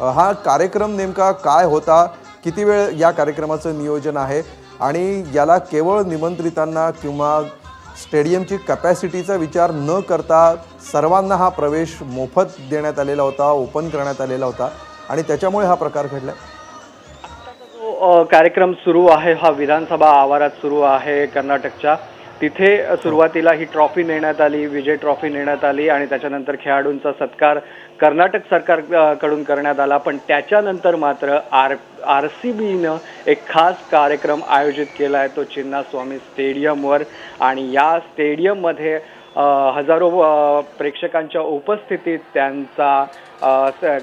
हा कार्यक्रम नेमका काय होता? किती वेळ या कार्यक्रमाचं नियोजन आहे? आणि याला केवळ निमंत्रितांना किंवा स्टेडियमची कॅपॅसिटीचा विचार न करता सर्वांना हा प्रवेश मोफत देण्यात आलेला होता ओपन करण्यात आलेला होता. आणि त्याच्यामुळे हा प्रकार घडला. जो कार्यक्रम सुरू आहे हा विधानसभा आवारात सुरू आहे कर्नाटकच्या. तिथे सुरुवातीला ही ट्रॉफी नेण्यात आली विजय ट्रॉफी नेण्यात आली आणि त्याच्यानंतर खेळाडूंचा सत्कार कर्नाटक सरकारकडून करण्यात आला. पण त्याच्यानंतर मात्र आर आर सी बीनं एक खास कार्यक्रम आयोजित केला आहे तो चिन्नास्वामी स्टेडियमवर. आणि या स्टेडियममध्ये हजारो प्रेक्षकांच्या उपस्थितीत त्यांचा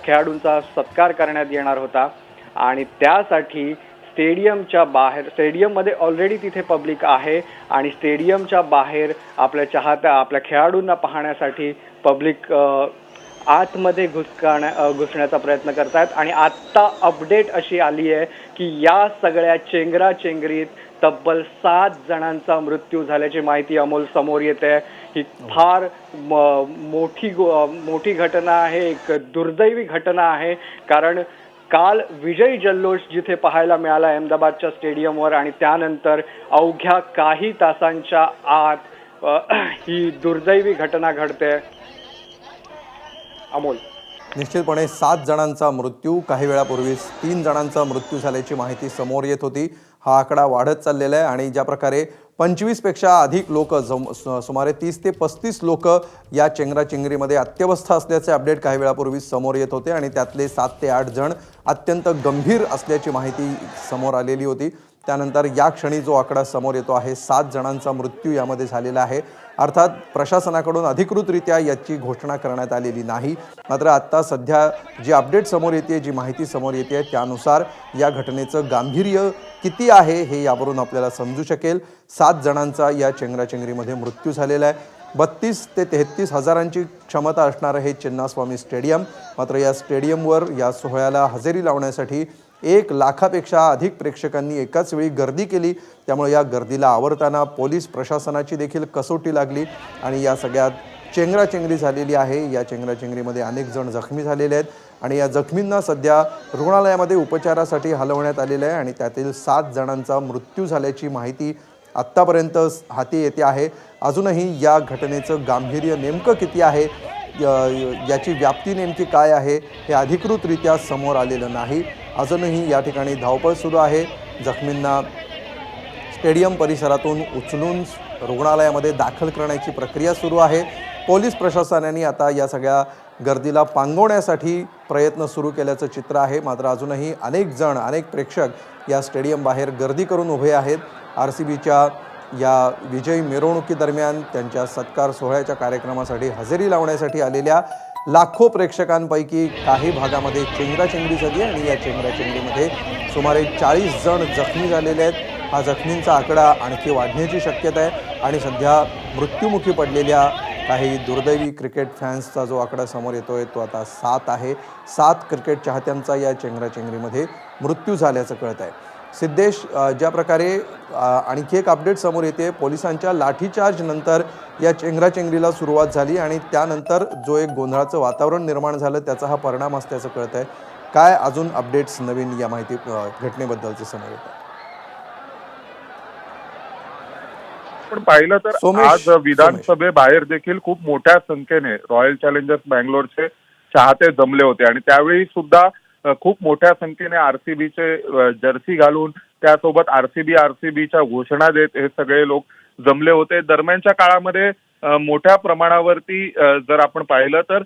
खेळाडूंचा सत्कार करण्यात येणार होता. आणि त्यासाठी स्टेडियमच्या बाहेर स्टेडियममध्ये ऑलरेडी तिथे पब्लिक आहे आणि स्टेडियमच्या बाहेर आपल्या चाहत्या आपल्या खेळाडूंना पाहण्यासाठी पब्लिक आतमध्ये घुसकाण्या घुसण्याचा प्रयत्न करतायत आणि आत्ता अपडेट अशी आली आहे की या सगळ्या चेंगरा चेंगरीत तब्बल सात जणांचा मृत्यू झाल्याची माहिती अमोल समोर येते. ही फार म- मोठी गो- मोठी घटना आहे एक दुर्दैवी घटना आहे. कारण काल विजय जल्लोष जिथे पाहायला मिळाला अहमदाबादच्या स्टेडियमवर आणि त्यानंतर अवघ्या काही तासांच्या आत ही दुर्दैवी घटना घडते. अमोल. निश्चितपणे सात जणांचा मृत्यू काही वेळापूर्वीच तीन जणांचा मृत्यू झाल्याची माहिती समोर येत होती. हा आकडा वाढत चाललेला आहे आणि ज्या प्रकारे पंचवीसपेक्षा अधिक लोक जम सुमारे तीस ते पस्तीस लोक या चेंगराचेंगरीमध्ये अत्यवस्थ असल्याचे अपडेट काही वेळापूर्वी समोर येत होते आणि त्यातले सात ते आठ जण अत्यंत गंभीर असल्याची माहिती समोर आलेली होती. त्यानंतर या क्षणी जो आकडा समोर येतो आहे सात जणांचा मृत्यू यामध्ये झालेला आहे. अर्थात प्रशासनाकडून अधिकृतरित्या याची घोषणा करण्यात आलेली नाही. मात्र आत्ता सध्या जी अपडेट समोर येते जी माहिती समोर येते त्यानुसार या घटनेचं गांभीर्य किती आहे हे यावरून आपल्याला समजू शकेल. सात जणांचा या चेंगराचेंगरीमध्ये मृत्यू झालेला आहे. बत्तीस ते तेहतीस हजारांची क्षमता असणारं हे चिन्नास्वामी स्टेडियम. मात्र या स्टेडियमवर या सोहळ्याला हजेरी लावण्यासाठी एक लाखापेक्षा अधिक प्रेक्षकांनी एकाच वेळी गर्दी केली. त्यामुळे या गर्दीला आवरताना पोलीस प्रशासनाची देखील कसोटी लागली आणि या सगळ्यात चेंगराचेंगरी झालेली आहे. या चेंगराचेंगरीमध्ये अनेक जण जखमी झालेले आहेत आणि या जखमींना सध्या रुग्णालयामध्ये उपचारासाठी हलवण्यात आलेलं आहे आणि त्यातील सात जणांचा मृत्यू झाल्याची माहिती आत्तापर्यंत हाती येते आहे. अजूनही या घटनेचं गांभीर्य नेमकं किती आहे? याची व्याप्ती नेमकी काय आहे? हे अधिकृतरित्या समोर आलेलं नाही. अजूनही या ठिकाणी धावपळ सुरू आहे. जखमींना स्टेडियम परिसरातून उचलून रुग्णालयामध्ये दाखल करण्याची प्रक्रिया सुरू आहे. पोलीस प्रशासनाने आता या सगळ्या गर्दीला पांगवण्यासाठी प्रयत्न सुरू केल्याचं चित्र आहे. मात्र अजूनही अनेक जण अनेक प्रेक्षक या स्टेडियम बाहेर गर्दी करून उभे आहेत. आर सी बीच्या या विजयी मिरवणुकीदरम्यान त्यांच्या सत्कार सोहळ्याच्या कार्यक्रमासाठी हजेरी लावण्यासाठी आलेल्या लाखो प्रेक्षकांपैकी काही भागामध्ये चेंगराचेंगरी झाली आणि या चेंगराचेंगरीमध्ये सुमारे चाळीस जण जखमी झालेले आहेत. हा जखमींचा आकडा आणखी वाढण्याची शक्यता आहे आणि सध्या मृत्युमुखी पडलेल्या काही दुर्दैवी क्रिकेट फॅन्सचा जो आकडा समोर येतो आहे तो आता सात आहे. सात क्रिकेट चाहत्यांचा या चेंगराचेंगरीमध्ये मृत्यू झाल्याचं कळत आहे सिद्धेश ज्या प्रकारे आणखी एक अपडेट समोर येते पोलिसांच्या लाठीचार्ज नंतर या चेंगराचेंगरीला सुरुवात झाली आणि त्यानंतर जो एक गोंधळाचं वातावरण निर्माण झालं त्याचा हा परिणाम असल्याचं कळत आहे काय अजून अपडेट्स नवीन या माहिती घटनेबद्दलचे समोर येतात? पण पाहिलं तर आज विधानसभेबाहेर देखील खूप मोठ्या संख्येने रॉयल चॅलेंजर्स बँगलोरचे चाहते जमले होते आणि त्यावेळी सुद्धा खूप मोठ्या संख्येने आरसीबीचे जर्सी घालून त्यासोबत आरसीबी आरसीबीच्या घोषणा देत हे सगळे लोक जमले होते. दरम्यानच्या काळामध्ये मोठ्या प्रमाणावरती जर आपण पाहिलं तर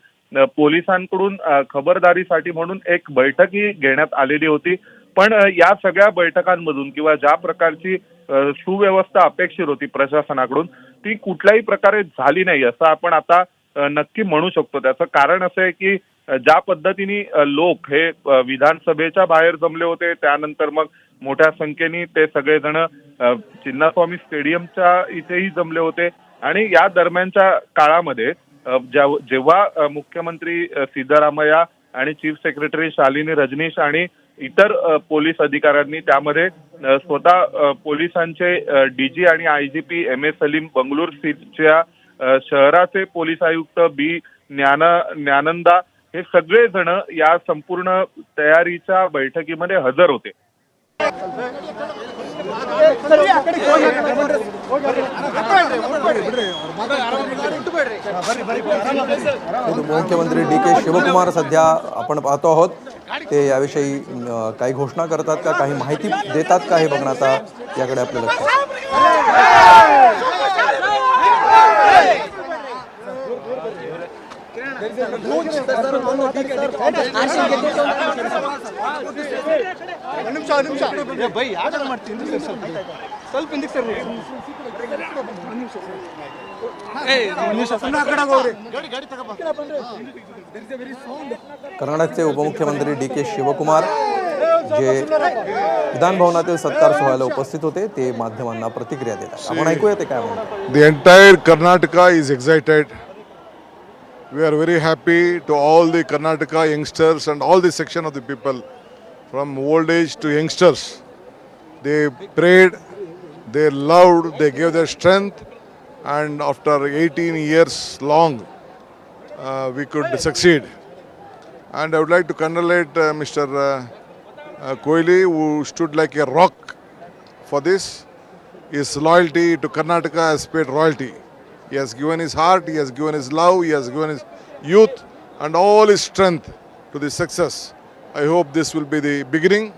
पोलिसांकडून खबरदारीसाठी म्हणून एक बैठकही घेण्यात आलेली होती. पण या सगळ्या बैठकांमधून किंवा ज्या प्रकारची सुव्यवस्था अपेक्षित होती प्रशासनाकडून ती कुठल्याही प्रकारे झाली नाही असं आपण आता नक्की म्हणू शकतो. त्याचं कारण असं आहे की ज्या पद्धतीने लोक हे विधानसभेच्या बाहेर जमले होते त्यानंतर मग मोठ्या संख्येने ते सगळेजण चिन्नास्वामी स्टेडियमच्या इथेही जमले होते. आणि या दरम्यानच्या काळामध्ये जेव्हा मुख्यमंत्री सिद्धरामय्या आणि चीफ सेक्रेटरी शालिनी रजनीश आणि इतर पोलीस अधिकाऱ्यांनी त्यामध्ये स्वतः पोलिसांचे डीजी आणि IGP M A Salim Bengaluru सीटच्या शहराचे पोलीस आयुक्त बी ज्ञान ज्ञानंदा हे सगळे जण या संपूर्ण तयारीच्या बैठकीमध्ये हजर होते. उपमुख्यमंत्री डी के शिवकुमार सध्या आपण पाहतो आहोत. ते याविषयी काही घोषणा करतात का काही माहिती देतात का हे बघणं आता याकडे आपलं लक्ष आहे. ನಿಮಿಷ ನಿಮಿಷ ಬೈ ಆಗಲ್ಲ ಮಾಡ್ತೀನಿ ಸರ್ ಸ್ವಲ್ಪ ಸ್ವಲ್ಪ ಹಿಂದಕ್ಕೆ ಸರ್ ನಿಮಿಷ ಸುಮ್ಮನೆ ಆ ಕಡೆ ಹೋಗ್ರಿ ಗಾಡಿ ಗಾಡಿ ತಗೋಬಾ कर्नाटकचे उपमुख्यमंत्री डी के शिवकुमार जे विधान भवनातील सत्कार सोहळ्याला उपस्थित होते ते माध्यमांना प्रतिक्रिया देतात आपण ऐकूया ते काय म्हणतात The entire Karnataka is excited. We are very happy to all the Karnataka youngsters and all the section of the people, from old age to youngsters. They prayed, they loved, they gave their strength, and after 18 years long, uh, we could succeed. And I would like to congratulate uh, Mr. Uh, uh, who stood like a rock for this. His loyalty to Karnataka has paid royalty. He has given his heart, he has given his love, he has given his youth and all his strength to the success. I hope this will be the beginning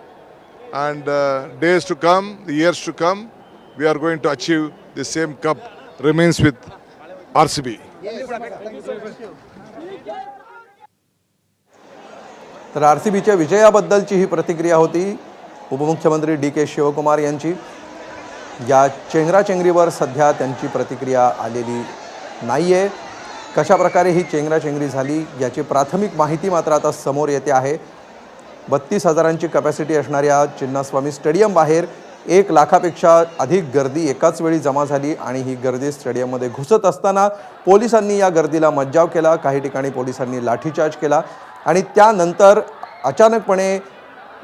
and uh, days to come, the years to come, we are going to achieve the same cup remains with RCB. तर R C बीच्या विजयाबद्दलची ही प्रतिक्रिया होती उपमुख्यमंत्री D के शिवकुमार यांची या चेंगराचेंगरीवर सध्या त्यांची प्रतिक्रिया आलेली नाही आहे कशाप्रकारे ही चेंगराचेंगरी झाली याची प्राथमिक माहिती मात्र आता समोर येते आहे. बत्तीस हजारांची कपॅसिटी असणाऱ्या चिन्नास्वामी स्टेडियम बाहेर एक लाखापेक्षा अधिक गर्दी एकाच वेळी जमा झाली आणि ही गर्दी स्टेडियममध्ये घुसत असताना पोलिसांनी या गर्दीला मज्जाव केला. काही ठिकाणी पोलिसांनी लाठीचार्ज केला आणि त्यानंतर अचानकपणे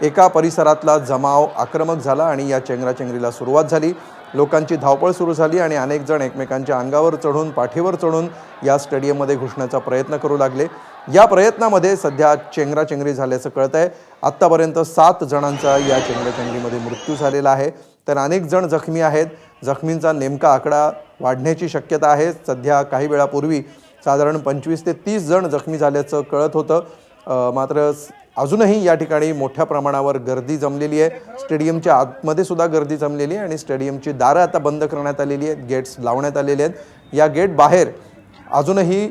एका परिसरातला जमाव आक्रमक झाला आणि या चेंगराचेंगरीला सुरुवात झाली. लोकांची धावपळ सुरू झाली आणि अनेक जण एकमेकांच्या अंगावर चढून पाठीवर चढून या स्टेडियममध्ये घुसण्याचा प्रयत्न करू लागले. या प्रयत्नामध्ये सध्या चेंगराचेंगरी झाल्याचं कळत आहे आत्तापर्यंत सात जणांचा या चेंगराचेंगरीमध्ये मृत्यू झालेला आहे. तर अनेक जण जखमी आहेत. जखमींचा नेमका आकडा वाढण्याची शक्यता आहे. सध्या काही वेळापूर्वी साधारण पंचवीस ते तीस जण जखमी झाल्याचं कळत होतं. मात्र अजूनही या ठिकाणी मोठ्या प्रमाणावर गर्दी जमलेली आहे. स्टेडियमच्या आतमध्ये सुद्धा गर्दी जमलेली आहे आणि स्टेडियमची दारं आता बंद करण्यात आलेली आहेत गेट्स लावण्यात आलेले आहेत. या गेट बाहेर अजूनही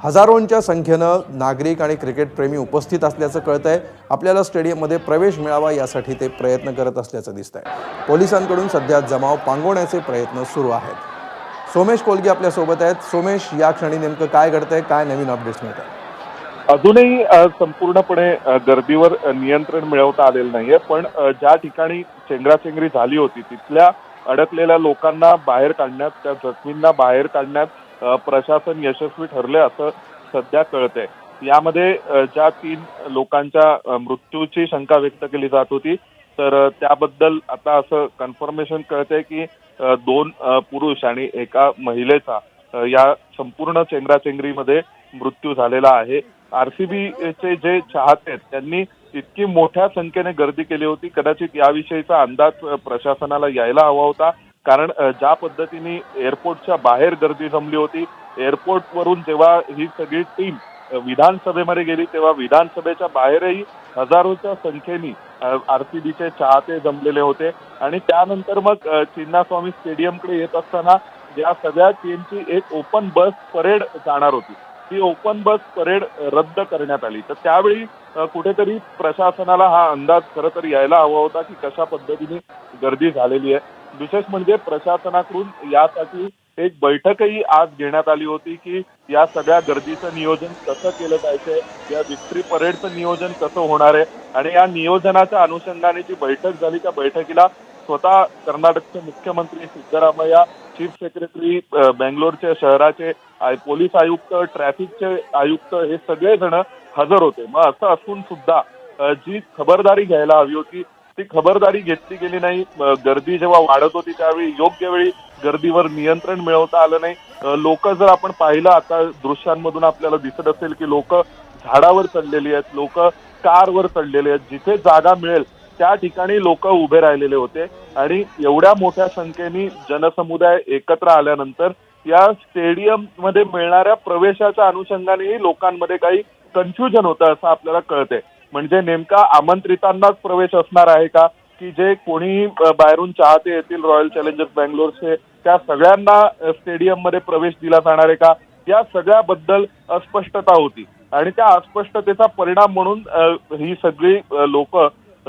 हजारोंच्या संख्येनं नागरिक आणि क्रिकेटप्रेमी उपस्थित असल्याचं कळतं आहे आपल्याला स्टेडियममध्ये प्रवेश मिळावा यासाठी ते प्रयत्न करत असल्याचं दिसतंय. पोलिसांकडून सध्या जमाव पांगवण्याचे प्रयत्न सुरू आहेत. सोमेश कोलगे आपल्यासोबत आहेत. सोमेश या क्षणी नेमकं काय घडतंय? काय नवीन अपडेट्स मिळत अजूनही संपूर्णपणे गर्दीवर नियंत्रण मिळवता आलेलं नाहीये. पण ज्या ठिकाणी चेंगराचेंगरी झाली होती तिथल्या अडकलेल्या लोकांना बाहेर काढण्यात त्या जखमींना बाहेर काढण्यात प्रशासन यशस्वी ठरले असं सध्या कळतंय. यामध्ये ज्या तीन लोकांच्या मृत्यूची शंका व्यक्त केली जात होती तर त्याबद्दल आता असं कन्फर्मेशन कळतंय की दोन पुरुष आणि एका महिलेचा या संपूर्ण चेंगराचेंगरीमध्ये मृत्यू झालेला आहे. आरसीबीचे जे चाहते आहेत त्यांनी इतकी मोठ्या संख्येने गर्दी केली होती. कदाचित याविषयीचा अंदाज प्रशासनाला यायला हवा होता. कारण ज्या पद्धतीने एअरपोर्टच्या बाहेर गर्दी जमली होती एअरपोर्ट वरून जेव्हा ही सगळी टीम विधानसभेमध्ये गेली तेव्हा विधानसभेच्या बाहेरही हजारोच्या संख्येने आरसीबीचे चाहते जमलेले होते. आणि त्यानंतर मग चिन्नास्वामी स्टेडियमकडे येत असताना या सगळ्या टीमची एक ओपन बस परेड जाणार होती. ती ओपन बस परेड रद्द करण्यात आली. तर त्यावेळी कुठेतरी प्रशासनाला हा अंदाज खरं तर यायला हवा होता की कशा पद्धतीने गर्दी झालेली आहे. विशेष म्हणजे प्रशासनाकडून यासाठी एक बैठकही आज घेण्यात आली होती की या सगळ्या गर्दीचं नियोजन कसं केलं जायचंय या विक्ट्री परेडचं नियोजन कसं होणार आहे आणि या नियोजनाच्या अनुषंगाने जी बैठक झाली त्या बैठकीला स्वतः कर्नाटकचे मुख्यमंत्री सिद्धरामय्या चीफ सेक्रेटरी बेंगलोरचे शहराचे आय- पोलीस आयुक्त ट्रॅफिकचे आयुक्त हे सगळे जण हजर होते. मग असं असून सुद्धा जी खबरदारी घ्यायला हवी होती ती खबरदारी घेतली गेली नाही. गर्दी जेव्हा वाढत होती त्यावेळी योग्य वेळी गर्दीवर नियंत्रण मिळवता आलं नाही. लोक जर आपण पाहिलं आता दृश्यांमधून आपल्याला दिसत असेल की लोक झाडावर चढलेली आहेत लोक कारवर चढलेले आहेत. जिथे जागा मिळेल त्या ठिकाणी लोक उभे राहिलेले होते आणि एवढ्या मोठ्या संख्येने जनसमुदाय एकत्र आल्यानंतर या स्टेडियममध्ये मिळणाऱ्या प्रवेशाच्या अनुषंगानेही लोकांमध्ये काही कन्फ्युजन होतं असं आपल्याला कळतंय. म्हणजे नेमका आमंत्रितांनाच प्रवेश असणार आहे का? की जे कोणी बाहेरून चाहते येतील रॉयल चॅलेंजर्स बँगलोरचे त्या सगळ्यांना स्टेडियममध्ये प्रवेश दिला जाणार आहे का? या सगळ्याबद्दल अस्पष्टता होती. आणि त्या अस्पष्टतेचा परिणाम म्हणून ही सगळी लोक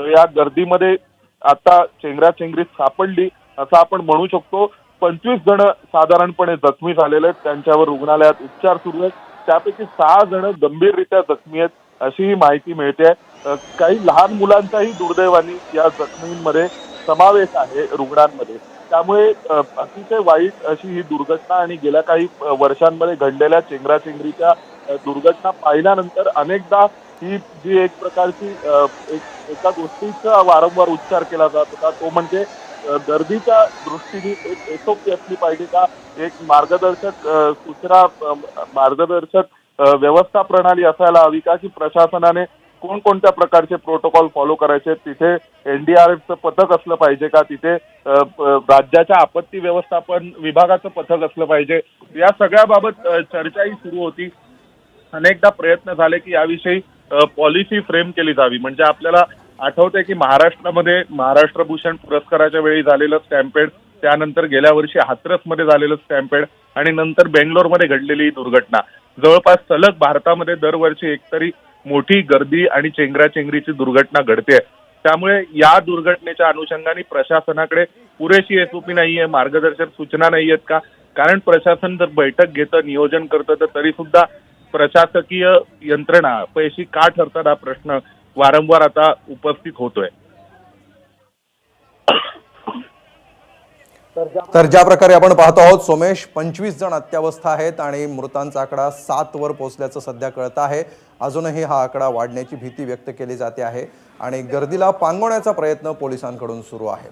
या गर्दीमध्ये आता चेंगराचेंगरीत सापडली असं आपण म्हणू शकतो. पंचवीस जण साधारणपणे जखमी झालेले आहेत. त्यांच्यावर रुग्णालयात उपचार सुरू आहेत. त्यापैकी सहा जण गंभीररित्या जखमी आहेत अशी ही माहिती मिळते. काही लहान मुलांचाही दुर्दैवानी या जखमींमध्ये समावेश आहे रुग्णांमध्ये. त्यामुळे अतिशय वाईट अशी ही दुर्घटना आणि गेल्या काही वर्षांमध्ये घडलेल्या चेंगराचेंगरीच्या दुर्घटना पाहिल्यानंतर अनेकदा ही जी एक प्रकारची एक एका गोष्टीचा वारंवार उच्चार केला जात होता तो म्हणजे गर्दीच्या दृष्टीने एक एसओपी असली पाहिजे का? एक मार्गदर्शक सूचना मार्गदर्शक व्यवस्था प्रणाली असायला हवी का? की प्रशासनाने कोणकोणत्या प्रकारचे प्रोटोकॉल फॉलो करायचे? तिथे एनडीआरएफचं पथक असलं पाहिजे का? तिथे राज्याच्या आपत्ती व्यवस्थापन विभागाचं पथक असलं पाहिजे? या सगळ्याबाबत चर्चाही सुरू होती. अनेकदा प्रयत्न झाले की याविषयी पॉलिसी फ्रेम केली जावी. म्हणजे आपल्याला आठवतंय की महाराष्ट्रामध्ये महाराष्ट्र भूषण पुरस्काराच्या वेळी झालेलं स्टॅम्पेड त्यानंतर गेल्या वर्षी हाथरसमध्ये झालेलं स्टॅम्पेड आणि नंतर बेंगलोरमध्ये घडलेली ही दुर्घटना. जवळपास सलग भारतामध्ये दरवर्षी एकतरी मोठी गर्दी आणि चेंगराचेंगरीची दुर्घटना घडते. त्यामुळे या दुर्घटनेच्या अनुषंगाने प्रशासनाकडे पुरेशी एसओपी नाहीये मार्गदर्शक सूचना नाही आहेत का? कारण प्रशासन जर बैठक घेतं नियोजन करतं तर तरी सुद्धा प्रशासकीय यंत्रणा पैशी का ठरतात हा प्रश्न वारंवार आता उपस्थित होतोय. तर ज्या प्रकारे आपण पाहतो आहोत सोमेश पंचवीस जण अत्यावस्था आहेत आणि मृतांचा आकडा सात वर पोहोचल्याचं सध्या कळत आहे. अजूनही हा आकडा वाढण्याची भीती व्यक्त केली जाते आहे आणि गर्दीला पांगवण्याचा प्रयत्न पोलिसांकडून सुरू आहे.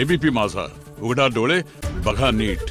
एबीपी माझा उघडा डोळे बघा नीट.